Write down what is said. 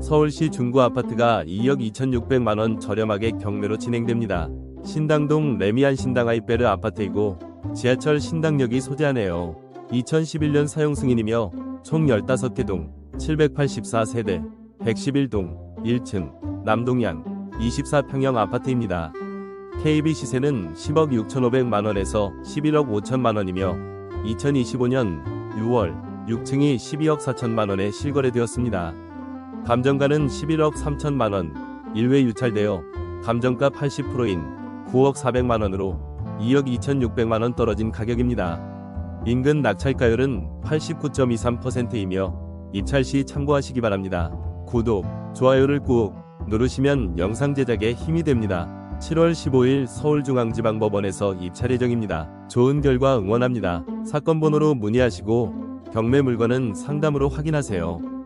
서울시 중구 아파트가 2억 2,600만 원 저렴하게 경매로 진행됩니다. 신당동 레미안 신당 하이베르 아파트이고 지하철 신당역이 소재하네요. 2011년 사용 승인이며 총 15개 동, 784세대, 111동, 1층, 남동양, 24평형 아파트입니다. KB 시세는 10억 6,500만 원에서 11억 5천만 원이며 2025년 6월 6층이 12억 4천만 원에 실거래되었습니다. 감정가는 11억 3천만 원, 1회 유찰되어 감정가 80%인 9억 400만원으로 2억 2,600만 원 떨어진 가격입니다. 인근 낙찰가율은 89.23%이며 입찰 시 참고하시기 바랍니다. 구독, 좋아요를 꾹 누르시면 영상 제작에 힘이 됩니다. 7월 15일 서울중앙지방법원에서 입찰 예정입니다. 좋은 결과 응원합니다. 사건 번호로 문의하시고 경매 물건은 상담으로 확인하세요.